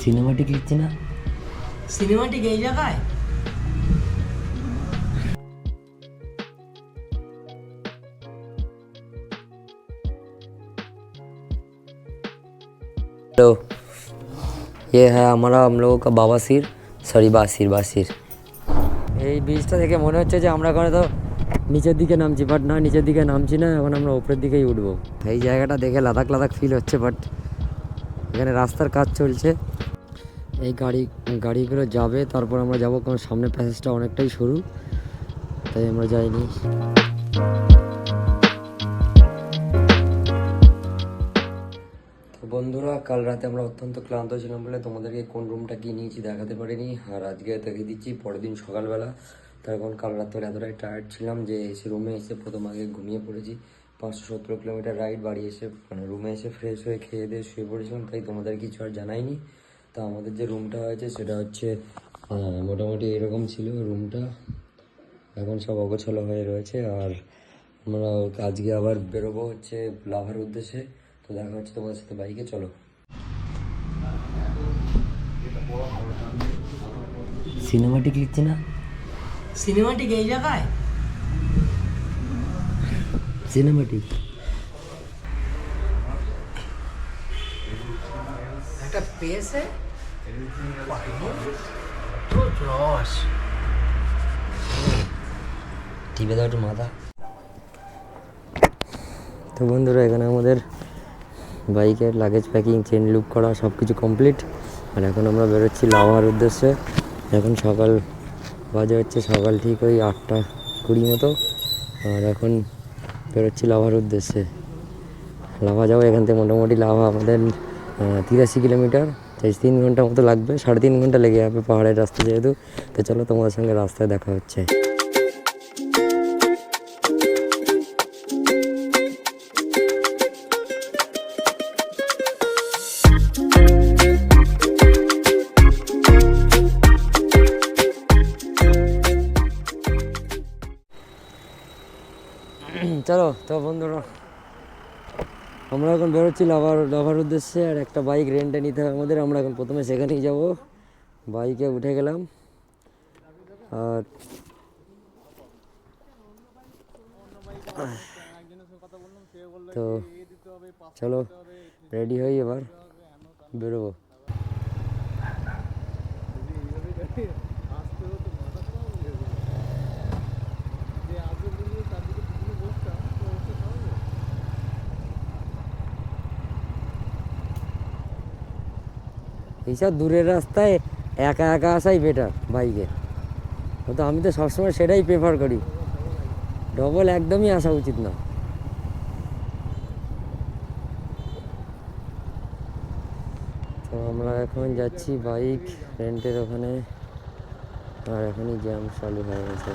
Cinematic লিখছে না cinematic এই জায়গায় हेलो ये है हमारा हम लोगों का बाबासिर সরি বাসির বাসির এই ব্রিজটা থেকে মনে হচ্ছে যে আমরা এখন তো নিচের দিকে নামছি বাট না নিচের দিকে নামছি না এখন আমরা উপরের দিকেই উঠবো এই জায়গাটা দেখে লাদাখ লাদাখ ফিল হচ্ছে বাট এখানে রাস্তার কাজ চলছে এই গাড়ি, গাড়িগুলো যাবে, তারপর আমরা যাব, কারণ সামনে প্যাসেজটা অনেকটাই সরু, তাই আমরা যাইনি। বন্ধুরা, কাল রাতে আমরা অত্যন্ত ক্লান্ত ছিলাম বলে তোমাদেরকে কোন রুমটা কি নিয়েছি দেখাতে পারিনি, আর আজকে দেখিয়ে দিচ্ছি পরের দিন সকালবেলা। তার কারণ কাল রাত ধরে এতটাই টায়ার্ড ছিলাম যে এসে রুমে এসে প্রথম আগে ঘুমিয়ে পড়েছি। পাঁচশো সত্তর কিলোমিটার রাইড বাড়ি এসে মানে রুমে এসে ফ্রেশ হয়ে খেয়ে দিয়ে শুয়ে পড়েছিলাম, তাই তোমাদের কিছু আর জানাইনি। তা আমাদের যে রুমটা হয়েছে সেটা হচ্ছে মোটামুটি এরকম ছিল রুমটা এখন সব অগোছালো হয়ে রয়েছে আর আমরা আজকে আবার বেরোবো হচ্ছে লাভার উদ্দেশ্যে। তো দেখা হচ্ছে তোমাদের সাথে বাইকে চলো। সিনেমাটিক লিখছে না? সিনেমাটিক এই জায়গায়? সিনেমাটিক একটা পেয়েছে? রস টিপে দাও একটু মাথা। তো বন্ধুরা এখানে আমাদের বাইকের লাগেজ প্যাকিং চেন লুপ করা সব কিছু কমপ্লিট আর এখন আমরা বেরোচ্ছি লাভার উদ্দেশ্যে। এখন সকাল বাজে হচ্ছে সকাল ঠিক ওই আটটা কুড়ি মতো। আর এখন বেরোচ্ছি লাভার উদ্দেশ্যে। লাভা যাব এখান থেকে মোটামুটি লাভা আমাদের তিরাশি কিলোমিটার তাই তিন ঘণ্টা মতো লাগবে, সাড়ে তিন ঘণ্টা লেগে যাবে পাহাড়ের রাস্তা যেহেতু। তো চলো তোমাদের সঙ্গে রাস্তায় দেখা হচ্ছে। চলো, তো বন্ধুরা আমরা এখন বেরোচ্ছি লাভার লাভার উদ্দেশ্যে, আর একটা বাইক রেন্টে নিতে হবে আমাদের। আমরা এখন প্রথমে সেখানেই যাব। বাইকে উঠে গেলাম। আর তো চলো রেডি হই এবার। বেরোবো। এইসব দূরের রাস্তায় একা একা আসাই বেটার বাইকে তো আমি তো সবসময় সেটাই প্রেফার করি। ডবল একদমই আসা উচিত না। তো আমরা এখন যাচ্ছি বাইক রেন্টের ওখানে। আর এখনই জ্যাম চালু হয়ে গেছে।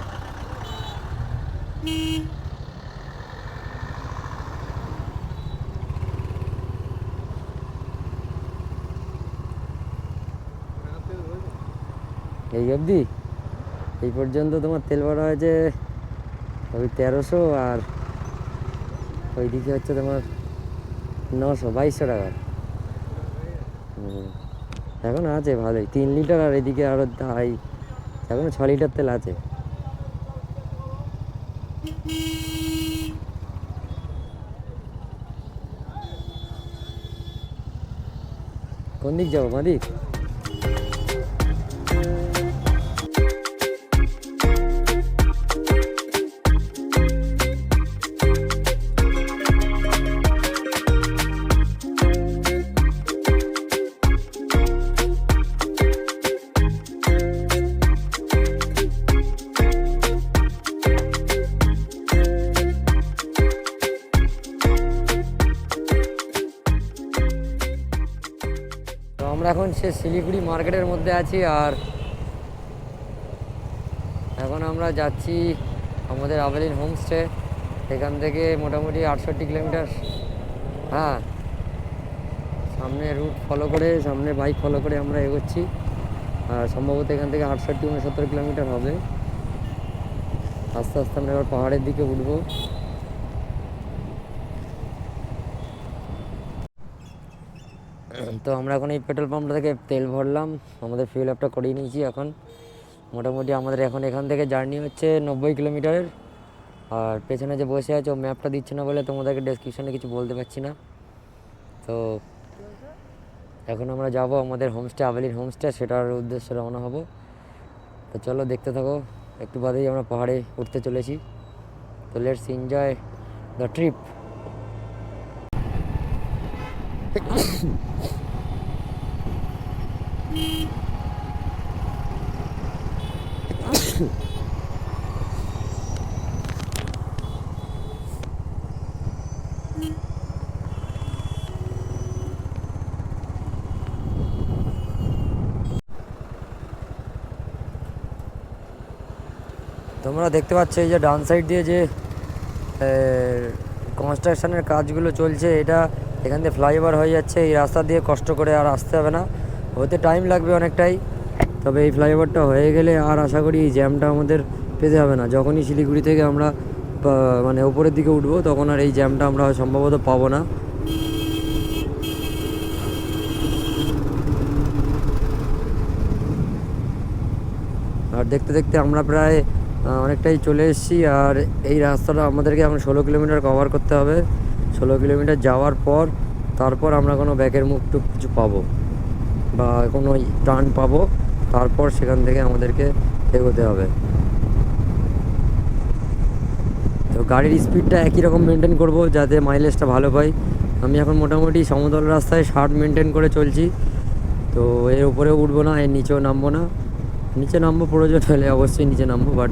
এই অবধি। এই পর্যন্ত তোমার তেল ভরা হয়েছে ওই তেরোশো আর ওইদিকে হচ্ছে তোমার নশো, বাইশশো টাকা। এখন আছে ভালোই। তিন লিটার আর এদিকে আরও তাই এখন ছ লিটার তেল আছে। কোন দিক যাব মাদিক শিলিগুড়ি মার্কেটের মধ্যে আছি আর এখন আমরা যাচ্ছি আমাদের আবেলিন হোমস্টে। এখান থেকে মোটামুটি আটষট্টি কিলোমিটার। হ্যাঁ সামনে রুট ফলো করে, সামনে বাইক ফলো করে আমরা এগোচ্ছি। আর সম্ভবত এখান থেকে আটষট্টি, উনসত্তর কিলোমিটার হবে। আস্তে আস্তে আমরা এবার পাহাড়ের দিকে উঠবো। তো আমরা এখন এই পেট্রোল পাম্পটা থেকে তেল ভরলাম, আমাদের ফিউল আপটা করিয়ে নিয়েছি এখন। মোটামুটি আমাদের এখন এখান থেকে জার্নি হচ্ছে নব্বই কিলোমিটারের। আর পেছনে যে বসে আছে ও ম্যাপটা দিচ্ছে না বলে তোমাদেরকে ডেসক্রিপশনে কিছু বলতে পারছি না। তো এখন আমরা যাব আমাদের হোমস্টে আবেলির হোমস্টে সেটার উদ্দেশ্যে রওনা হব। তো চলো দেখতে থাকো, একটু বাদেই আমরা পাহাড়ে উঠতে চলেছি। তো লেটস এনজয় দ্য ট্রিপ তোমরা দেখতে পাচ্ছ এই যে ডান সাইড দিয়ে যে কনস্ট্রাকশনের কাজগুলো চলছে, এটা এখান দিয়ে ফ্লাইওভার হয়ে যাচ্ছে, এই রাস্তা দিয়ে কষ্ট করে আর আসতে হবে না। হতে টাইম লাগবে অনেকটাই। তবে এই ফ্লাইওভারটা হয়ে গেলে আর আশা করি এই জ্যামটা আমাদের পেতে হবে না। যখনই শিলিগুড়ি থেকে আমরা মানে ওপরের দিকে উঠবো, তখন আর এই জ্যামটা আমরা সম্ভবত পাবো না। আর দেখতে দেখতে আমরা প্রায় অনেকটাই চলে এসেছি। আর এই রাস্তাটা আমাদেরকে এখন ষোলো কিলোমিটার কভার করতে হবে। ষোলো কিলোমিটার যাওয়ার পর, তারপর আমরা কোনো ব্যাকের মুখ টুক কিছু পাবো। বা কোনো টার্ন পাবো, তারপর সেখান থেকে আমাদেরকে এগোতে হবে। তো গাড়ির স্পিডটা একই রকম মেনটেন করব যাতে মাইলেজটা ভালো পাই। আমি এখন মোটামুটি সমতল রাস্তায় ষাট মেনটেন করে চলছি। তো এর উপরে উঠবো না, এর নিচেও নামবো না। নিচে নামবো, প্রয়োজন হলে অবশ্যই নিচে নামবো বাট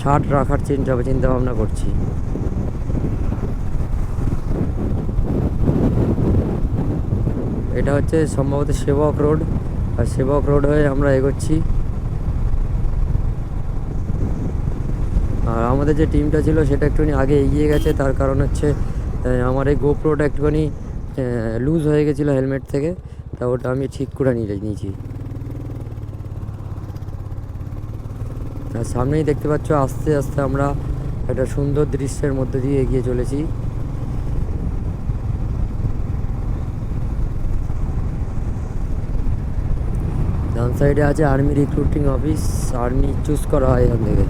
ষাট রাখার চিন্তা চিন্তা ভাবনা করছি। এটা হচ্ছে সম্ভবত সেবক রোড, আর সেবক রোড হয়ে আমরা এগোচ্ছি। আর আমাদের যে টিমটা ছিল সেটা একটুখানি আগে এগিয়ে গেছে, তার কারণ হচ্ছে আমার এই গোপ্রোটা একটুখানি লুজ হয়ে গেছিল হেলমেট থেকে, তা ওটা আমি ঠিক করে নিয়ে নিয়েছি। আর সামনেই দেখতে পাচ্ছ, আস্তে আস্তে আমরা একটা সুন্দর দৃশ্যের মধ্যে দিয়ে এগিয়ে চলেছি। সাইডে আছে army recruiting office army choose করা হয় এখান থেকে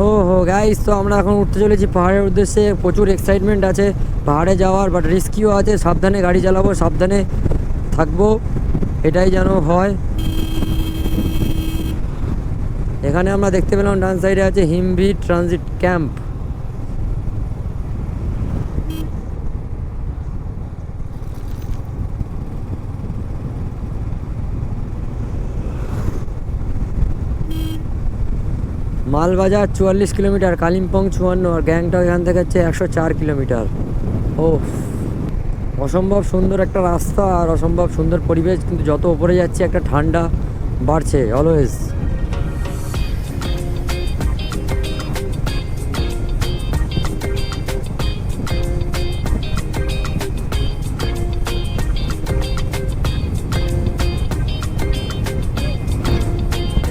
ও হো গাইস তো আমরা এখন উঠতে চলেছি পাহাড়ের উদ্দেশ্যে। প্রচুর এক্সাইটমেন্ট আছে। পাহাড়ে যাওয়ার বাট রিস্কিও আছে। সাবধানে গাড়ি চালাবো, সাবধানে থাকব। এটাই যেন হয়। এখানে আমরা দেখতে পেলাম ডান সাইডে আছে হিমভি ট্রানজিট ক্যাম্প মালবাজার চুয়াল্লিশ কিলোমিটার, কালিম্পং চুয়ান্ন, আর গ্যাংটক এখান থেকে হচ্ছে একশো চার কিলোমিটার। ও অসম্ভব সুন্দর একটা রাস্তা আর অসম্ভব সুন্দর পরিবেশ, কিন্তু যত উপরে যাচ্ছে একটা ঠান্ডা বাড়ছে অলওয়েজ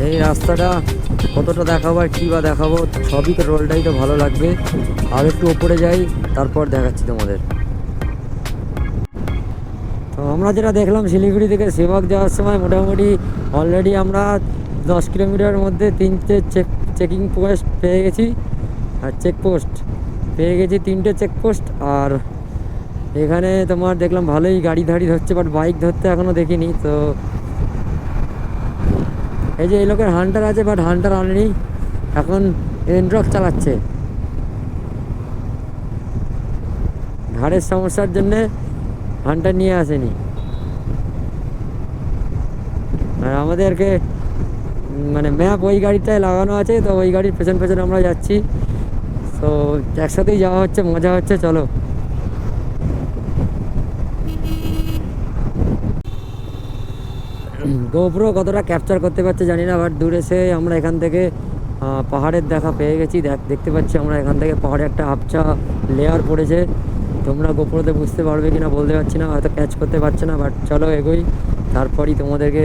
এই রাস্তাটা কতটা দেখাবো আর কী বা দেখাবো, সবই তো রোলটাই তো ভালো লাগবে। আর একটু ওপরে যাই, তারপর দেখাচ্ছি তোমাদের। তো আমরা যেটা দেখলাম, শিলিগুড়ি থেকে সেবক যাওয়ার সময় মোটামুটি অলরেডি আমরা দশ কিলোমিটার মধ্যে তিনটে চেক চেকিং পোস্ট পেয়ে গেছি। আর চেকপোস্ট পেয়ে গেছি তিনটে চেকপোস্ট আর এখানে তোমার দেখলাম ভালোই গাড়ি ধাড়ি ধরছে বাট বাইক ধরতে এখনও দেখিনি, তো এই যে এই লোকের হান্টার আছে বাট হান্টার আনেনি এখন এনড্রক চালাচ্ছে। ঘাড়ের সমস্যার জন্যে হান্টার নিয়ে আসেনি। আর আমাদেরকে মানে ম্যাপ ওই গাড়িটায় লাগানো আছে, তো ওই গাড়ির পেছন পেছন আমরা যাচ্ছি। তো একসাথেই যাওয়া হচ্ছে, মজা হচ্ছে, চলো। গোপ্রো কতটা ক্যাপচার করতে পারছে জানি না বাট দূরে সে আমরা এখান থেকে পাহাড়ের দেখা পেয়ে গেছি। দেখ, দেখতে পাচ্ছি আমরা এখান থেকে পাহাড়ে একটা আবচা লেয়ার পড়েছে। তোমরা গোপরতে বুঝতে পারবে কিনা বলতে পারছি না, হয়তো ক্যাচ করতে পারছে না বাট চলো এগোই। তারপরই তোমাদেরকে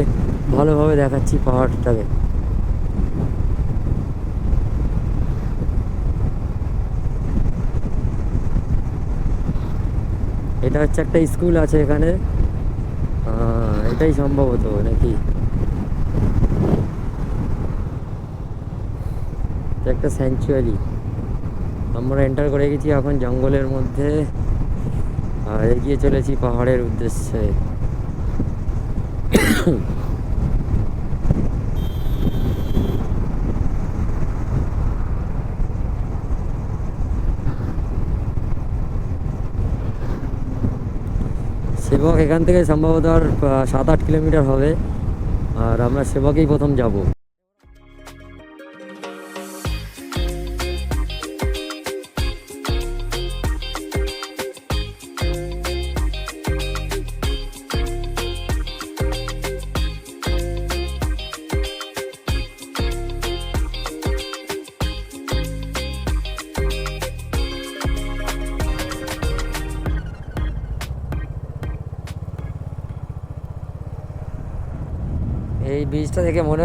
ভালোভাবে দেখাচ্ছি পাহাড়টাকে। এটা হচ্ছে একটা স্কুল আছে এখানে। এটাই সম্ভবত নাকি? একটা স্যাংচুয়ারি আমরা এন্টার করে গেছি এখন জঙ্গলের মধ্যে। আর এগিয়ে চলেছি পাহাড়ের উদ্দেশ্যে। সেবক এখান থেকে সম্ভবত আর সাত আট কিলোমিটার হবে। আর আমরা সেবকেই প্রথম যাব।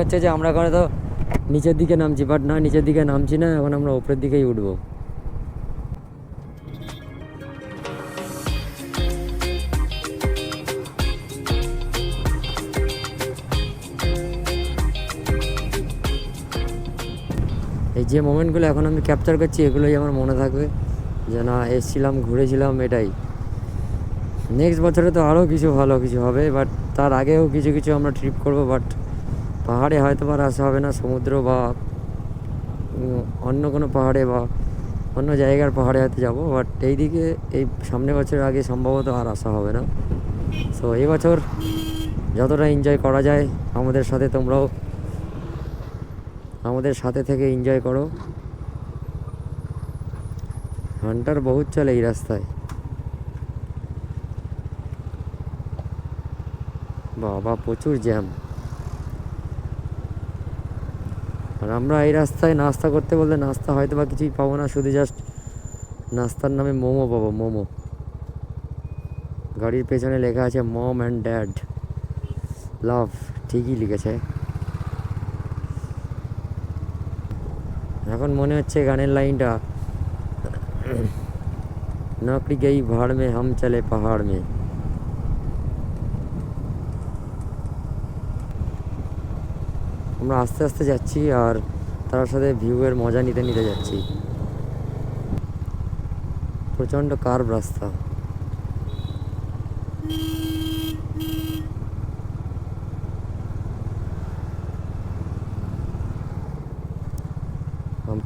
হচ্ছে যে আমরা এখন তো নিচের দিকে নামছি বাট না, নিচের দিকে নামছি না, এখন আমরা ওপরের দিকেই উঠবো। এই যে মোমেন্টগুলো এখন আমি ক্যাপচার করছি, এগুলোই আমার মনে থাকবে যে না, এসছিলাম, ঘুরেছিলাম, এটাই। নেক্সট বছরে তো আরও কিছু ভালো কিছু হবে বাট তার আগেও কিছু কিছু আমরা ট্রিপ করব বাট পাহাড়ে হয়তো আর আসা হবে না, সমুদ্র বা অন্য কোনো পাহাড়ে বা অন্য জায়গার পাহাড়ে হয়তো যাব বাট এই দিকে এই সামনে বছর আগে সম্ভবত আর আসা হবে না। সো এই বছর যতটা এনজয় করা যায় আমাদের সাথে তোমরাও আমাদের সাথে থেকে এনজয় করো। হান্টার বহুত চলে এই রাস্তায়। বাবা, প্রচুর জ্যাম আর আমরা এই রাস্তায় নাস্তা করতে বলতে নাস্তা হয়তো বা কিছুই পাবো না, শুধু জাস্ট নাস্তার নামে মোমো পাবো, মোমো। গাড়ির পেছনে লেখা আছে মম অ্যান্ড ড্যাড লাভ ঠিকই লিখেছে। এখন মনে হচ্ছে গানের লাইনটা নকরি গেই ভাড় মে, হাম চলে পাহাড় মে। আমরা আস্তে আস্তে যাচ্ছি আর তার সাথে ভিউয়ের মজা নিতে নিতে যাচ্ছি। প্রচণ্ড কার্ভ রাস্তা।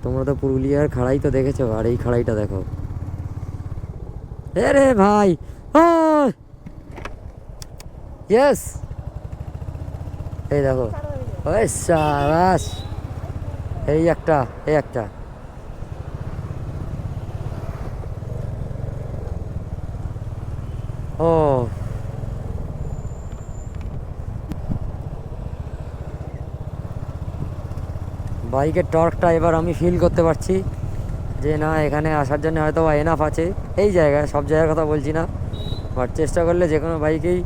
তোমরা তো পুরুলিয়ার খাড়াই তো দেখেছ, আর এই খাড়াইটা দেখো। এ রে ভাই ইয়েস এই দেখো। এই একটা এই একটা। ও। বাইকের টর্কটা এবার আমি ফিল করতে পারছি যে না, এখানে আসার জন্য হয়তো বা এনাফ আছে। এই জায়গায়, সব জায়গার কথা বলছি না বাট চেষ্টা করলে যে কোনো বাইকেই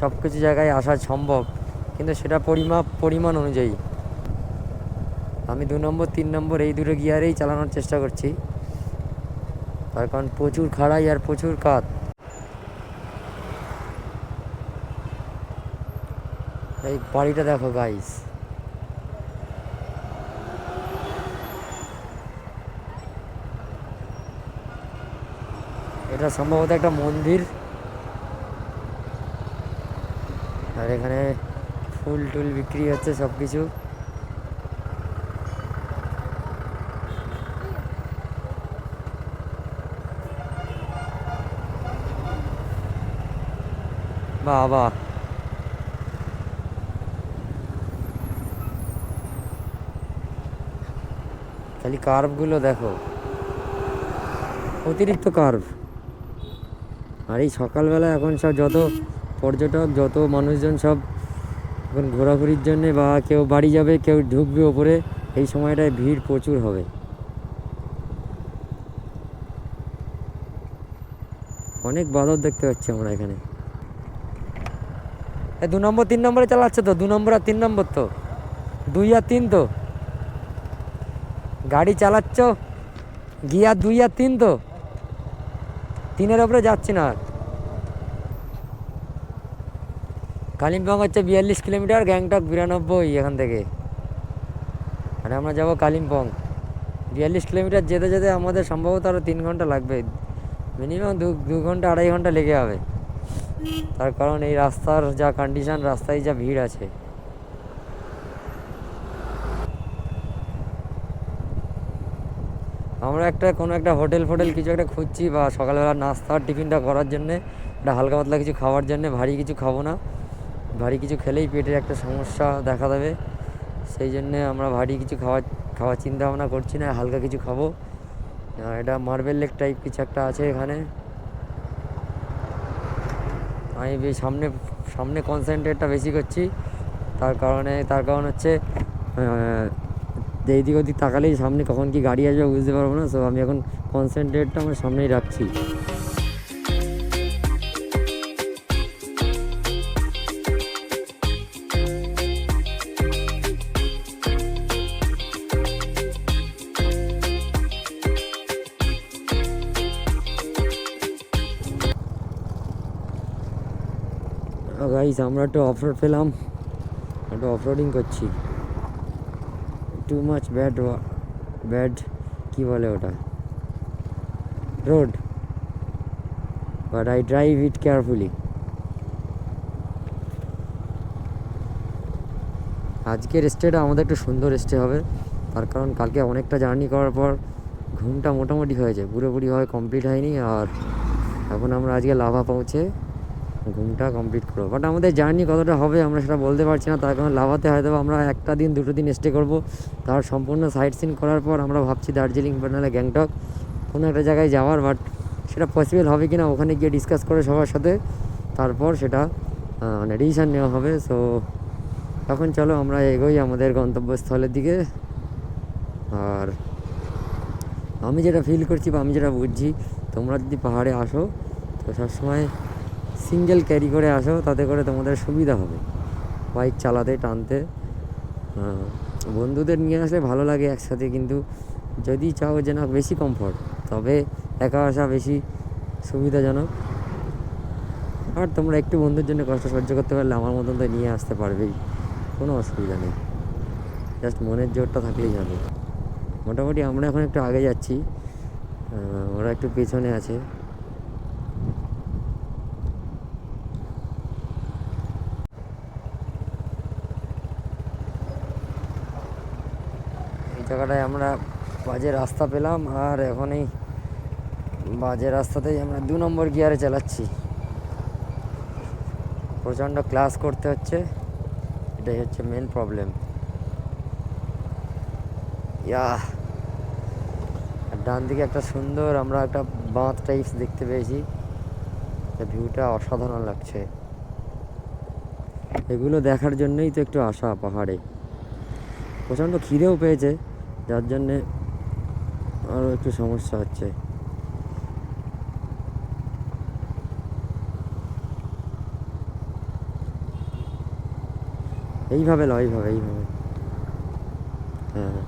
সব কিছু জায়গায় আসা সম্ভব। কিন্তু সেটা পরিমাপ পরিমাণ অনুযায়ী। আমি দু নম্বর, তিন নম্বর এই দুটো গিয়ারেই চালানোর চেষ্টা করছি। তার কারণ প্রচুর খাড়াই আর প্রচুর কাত। এই বাড়িটা দেখো গাইস এটা সম্ভবত একটা মন্দির। আর এখানে ফুল টুল বিক্রি হচ্ছে সব কিছু বাবা। খালি কার্ভগুলো দেখো। অতিরিক্ত কার্ভ আর এই সকালবেলা এখন সব যত পর্যটক, যত মানুষজন সব এখন ঘোরাঘুরির জন্যে বা কেউ বাড়ি যাবে, কেউ ঢুকবে ওপরে, এই সময়টায় ভিড় প্রচুর হবে। অনেক বাদর দেখতে পাচ্ছি আমরা এখানে। দু নম্বর, তিন নম্বরে চালাচ্ছে তো? দু নম্বর আর তিন নম্বর তো? দুই আর তিন তো? গাড়ি চালাচ্ছ? গিয়ার দুই আর তিন তো? তিনের ওপরে যাচ্ছি না আর। কালিম্পং হচ্ছে বিয়াল্লিশ কিলোমিটার, গ্যাংটক বিরানব্বই এখান থেকে। মানে আমরা যাব কালিম্পং। বিয়াল্লিশ কিলোমিটার যেতে যেতে আমাদের সম্ভবত আরও তিন ঘণ্টা লাগবে। মিনিমাম দু দু ঘণ্টা, আড়াই ঘণ্টা লেগে যাবে। তার কারণ এই রাস্তার যা কন্ডিশন রাস্তায় যা ভিড় আছে। আমরা একটা, কোনো একটা হোটেল ফোটেল কিছু একটা খুঁজছি বা সকালবেলা নাস্তা টিফিনটা করার জন্যে, একটা হালকা পাতলা কিছু খাওয়ার জন্যে, ভারী কিছু খাব না। ভারী কিছু খেলেই পেটের একটা সমস্যা দেখা দেবে। সেই জন্যে আমরা ভারী কিছু খাওয়ার খাওয়ার চিন্তা ভাবনা করছি না, হালকা কিছু খাব। এটা মার্বেল লেক টাইপ কিছু একটা আছে এখানে। আমি সামনে সামনে কনসেন্ট্রেটটা বেশি করছি। তার কারণে, তার কারণ হচ্ছে এইদিক ওদিক তাকালেই সামনে কখন কি গাড়ি আসবে বুঝতে পারব না। সো আমি এখন কনসেন্ট্রেটটা আমার সামনেই রাখছি। গাইস আমরা একটু অফরোড পেলাম। একটু অফরোডিং করছি। টু মাচ ব্যাড ব্যাড কী বলে ওটা? Road but I drive it carefully আজকের স্টেটা আমাদের একটু সুন্দর স্টে হবে। তার কারণ কালকে অনেকটা জার্নি করার পর ঘুমটা মোটামুটি হয়েছে পুরোপুরিভাবে কমপ্লিট হয়নি আর এখন আমরা আজকে লাভা পৌঁছে ঘুমটা কমপ্লিট করব। বাট আমাদের জার্নি কতটা হবে আমরা সেটা বলতে পারছি না, তার কারণ লাভাতে হয়তো আমরা একটা দিন, দুটো দিন স্টে করব। তার সম্পূর্ণ সাইট সিন করার পর আমরা ভাবছি দার্জিলিং বা নাহলে গ্যাংটক কোনো একটা জায়গায় যাওয়ার। বাট সেটা পসিবল হবে কি না ওখানে গিয়ে ডিসকাস করে সবার সাথে। তারপর সেটা মানে ডিসিশান নেওয়া হবে। সো এখন চলো আমরা এগোই আমাদের গন্তব্যস্থলের দিকে। আর আমি যেটা ফিল করছি বা আমি যেটা বুঝছি, তোমরা যদি পাহাড়ে আসো, তো সবসময় সিঙ্গেল ক্যারি করে আসো, তাতে করে তোমাদের সুবিধা হবে। বাইক চালাতে, টানতে। বন্ধুদের নিয়ে আসলে ভালো লাগে একসাথে, কিন্তু যদি চাও যে না বেশি কমফর্ট তবে একা আসা বেশি সুবিধাজনক। আর তোমরা একটু বন্ধুর জন্য কষ্ট সহ্য করতে পারলে আমার মতন তো নিয়ে আসতে পারবেই, কোনো অসুবিধা নেই। জাস্ট মনের জোরটা থাকলেই হবে। মোটামুটি আমরা এখন একটু আগে যাচ্ছি। ওরা একটু পেছনে আছে এই জায়গাটায় আমরা বাজে রাস্তা পেলাম আর এখন এই বাজে রাস্তাতেই আমরা দু নম্বর গিয়ারে চালাচ্ছি। প্রচণ্ড ক্লাস করতে হচ্ছে। এটাই হচ্ছে মেন প্রবলেম ইয়া ডান দিকে একটা সুন্দর আমরা একটা বাঁধ টাইপস দেখতে পেয়েছি। ভিউটা অসাধারণ লাগছে। এগুলো দেখার জন্যই তো একটু আসা পাহাড়ে। প্রচণ্ড খিদেও পেয়েছে। যার জন্যে আরও একটু সমস্যা হচ্ছে। এইভাবে লয় এইভাবে এইভাবে। হ্যাঁ।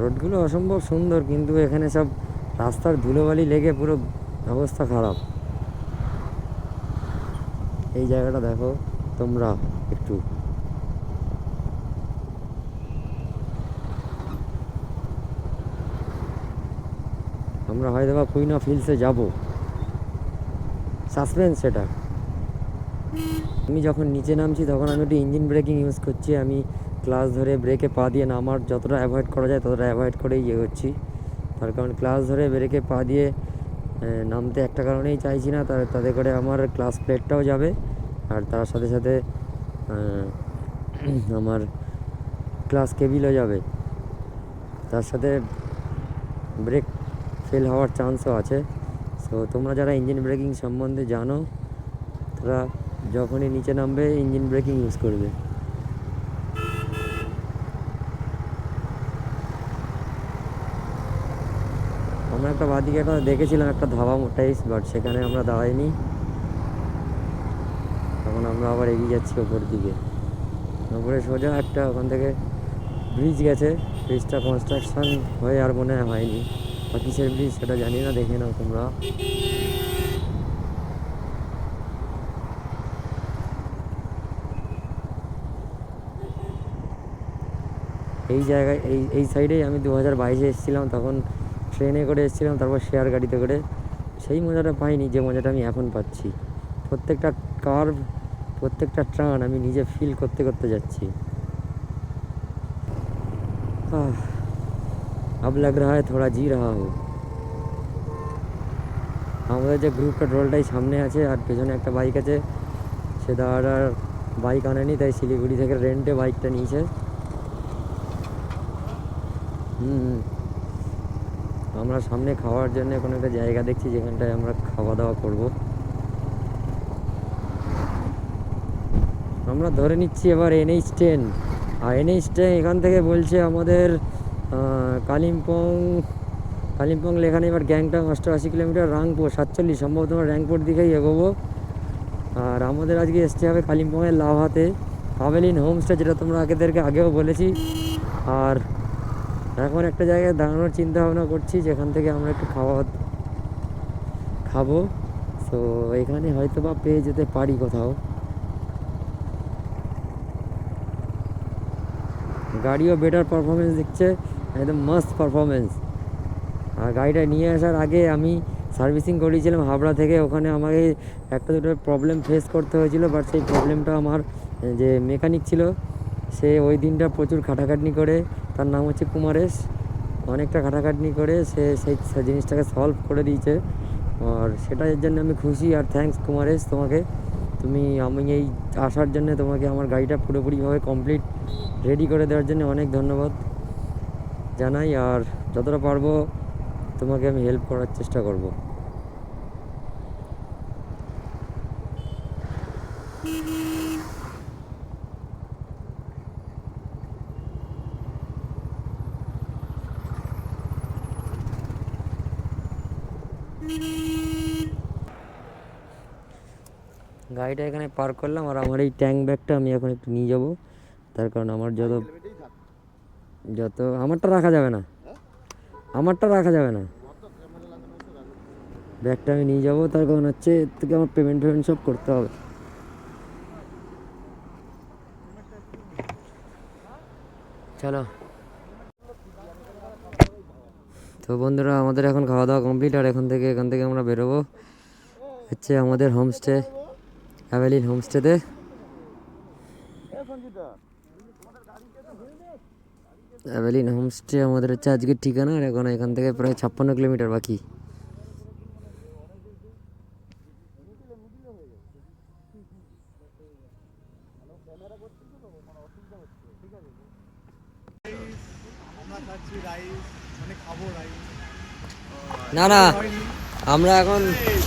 রোডগুলো অসম্ভব সুন্দর, কিন্তু এখানে সব রাস্তার ধুলোবালি লেগে পুরো অবস্থা খারাপ। এই জায়গাটা দেখো, তোমরা একটু। আমরা হয়তো বা কুইনা ফিলসে যাব। সাসপেন্স সেটা। আমি যখন নিচে নামছি, তখন আমি একটু ইঞ্জিন ব্রেকিং ইউজ করছি। আমি ক্লাস ধরে ব্রেকে পা দিয়ে নামার যতটা অ্যাভয়েড করা যায়, ততটা অ্যাভয়েড করেই ইয়ে করছি তার কারণ ক্লাস ধরে ব্রেকে পা দিয়ে নামতে একটা কারণেই চাইছি না। তা- তাতে করে আমার ক্লাস প্লেটটাও যাবে। আর তার সাথে সাথে আমার ক্লাস কেবিলও যাবে। তার সাথে ব্রেক ফেল হওয়ার চান্সও আছে। সো তোমরা যারা ইঞ্জিন ব্রেকিং সম্বন্ধে জানো, তারা যখনই নিচে নামবে ইঞ্জিন ব্রেকিং ইউজ করবে। আমরা একটা বাদিকে একটা দেখেছিলাম একটা ধাবা মোটাইস বাট সেখানে আমরা দাঁড়াইনি। তখন আমরা আবার এগিয়ে যাচ্ছি ওপর দিকে। ওপরে সোজা একটা ওখান থেকে ব্রিজ গেছে। ব্রিজটা কনস্ট্রাকশন হয়ে আর মনে হয়নি। বা কিসের ব্রিজ সেটা জানি না দেখে নাও তোমরা। এই জায়গায় এই এই সাইডেই আমি দু হাজার বাইশে এসেছিলাম তখন ট্রেনে করে এসেছিলাম তারপর শেয়ার গাড়িতে করে। সেই মজাটা পাইনি যে মজাটা আমি এখন পাচ্ছি। প্রত্যেকটা কার্ভ প্রত্যেকটা টার্ন আমি নিজে ফিল করতে করতে যাচ্ছি। आह, अब लग रहा है थोड़ा जी रहा हूँ আমাদের যে গ্রুপটা টোলটাই সামনে আছে আর পেছনে একটা বাইক আছে সে দাদার আর বাইক আনেনি তাই শিলিগুড়ি থেকে রেন্টে বাইকটা নিয়েছে হুম হুম। আমরা সামনে খাওয়ার জন্য কোনো একটা জায়গা দেখছি যেখানটায় আমরা খাওয়া দাওয়া করব আমরা ধরে নিচ্ছি এবার এনএইচ টেন আর এনএইচ টেন এখান থেকে বলছে আমাদের আহ, কালিম্পং কালিম্পং লেখানে এবার গ্যাংটং অষ্টআশি কিলোমিটার, রাংপুর সাতচল্লিশ, সম্ভবত আমরা রাংপুর দিকেই এগোবো। আর আমাদের আজকে এসতে হবে কালিম্পংয়ের লাভাতে হাভেলিন হোমস্টে যেটা তোমরা আগেদেরকে আগেও বলেছি। আর এখন একটা জায়গায় দাঁড়ানোর চিন্তা ভাবনা করছি, যেখান থেকে আমরা একটু খাওয়া খাব। তো এখানে হয়তো বা পেয়ে যেতে পারি কোথাও। গাড়িও বেটার পারফরমেন্স দিচ্ছে। একদম মাস্ট পারফরমেন্স আর গাড়িটা নিয়ে আসার আগে আমি সার্ভিসিং করিয়েছিলাম হাবড়া থেকে। ওখানে আমাকে একটা দুটো প্রবলেম ফেস করতে হয়েছিল বাট সেই প্রবলেমটা আমার যে মেকানিক ছিল, সে ওই দিনটা প্রচুর খাটাখাটনি করে। তার নাম হচ্ছে কুমারেশ। অনেকটা খাটাখাটনি করে সে সেই জিনিসটাকে সলভ করে দিয়েছে। আর সেটার জন্য আমি খুশি। আর থ্যাঙ্কস কুমারেশ তোমাকে। তুমি, আমি এই আসার জন্য তোমাকে আমার গাড়িটা পুরোপুরিভাবে কমপ্লিট রেডি করে দেওয়ার জন্য অনেক ধন্যবাদ। জানাই, আর যতটা পারব তোমাকে আমি হেল্প করার চেষ্টা করব। গাড়িটা এখানে পার্ক করলাম, আর আমার এই ট্যাঙ্ক ব্যাগটা আমি এখন একটু নিয়ে যাব। তার কারণ আমার যত যত, আমারটা রাখা যাবে না। আমারটা রাখা যাবে না। ব্যাগটা আমি নিয়ে যাব, তার কারণ হচ্ছে থেকে আমার পেমেন্ট ফেমেন্ট সব করতে হবে। চলো। তো বন্ধুরা, আমাদের এখন খাওয়া দাওয়া কমপ্লিট আর এখন থেকে, এখান থেকে আমরা বেরোবো হচ্ছে আমাদের হোমস্টে অ্যাভেলিন হোমস্টেতে অ্যাভেলিন হোমস্টে আমাদের হচ্ছে আজকের ঠিকানা আর এখন এখান থেকে প্রায় ছাপ্পান্ন কিলোমিটার বাকি। না না, আমরা এখন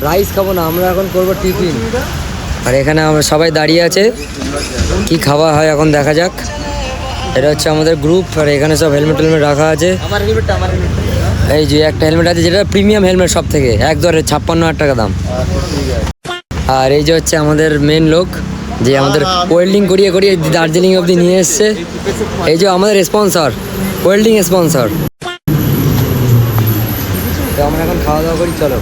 রাইস খাব না, আমরা এখন করব টিফিন আর এখানে আমরা সবাই দাঁড়িয়ে আছে, কি খাওয়া হয় এখন দেখা যাক। এটা হচ্ছে আমাদের গ্রুপ আর এখানে সব হেলমেট টেলমেট রাখা আছে। এই যে একটা হেলমেট আছে যেটা প্রিমিয়াম হেলমেট সব থেকে এক ধরে ছাপ্পান্ন হাজার টাকা দাম। আর এই যে হচ্ছে আমাদের মেন লোক যে আমাদের ওয়েল্ডিং করিয়ে করিয়ে দার্জিলিং অবধি নিয়ে এসছে। এই যে আমাদের স্পন্সর ওয়েল্ডিং স্পন্সর তো আমরা এখন খাওয়া দাওয়া করি চলো।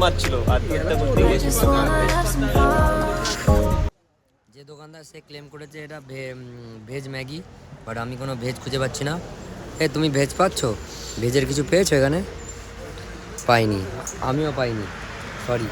মারছিল আর যে দোকানদার সে ক্লেম করেছে এটা ভেজ ম্যাগি বাট আমি কোনো ভেজ খুঁজে পাচ্ছি না। এ তুমি ভেজ পাচ্ছ? ভেজের কিছু পেয়েছ এখানে? পাইনি। আমিও পাইনি। সরি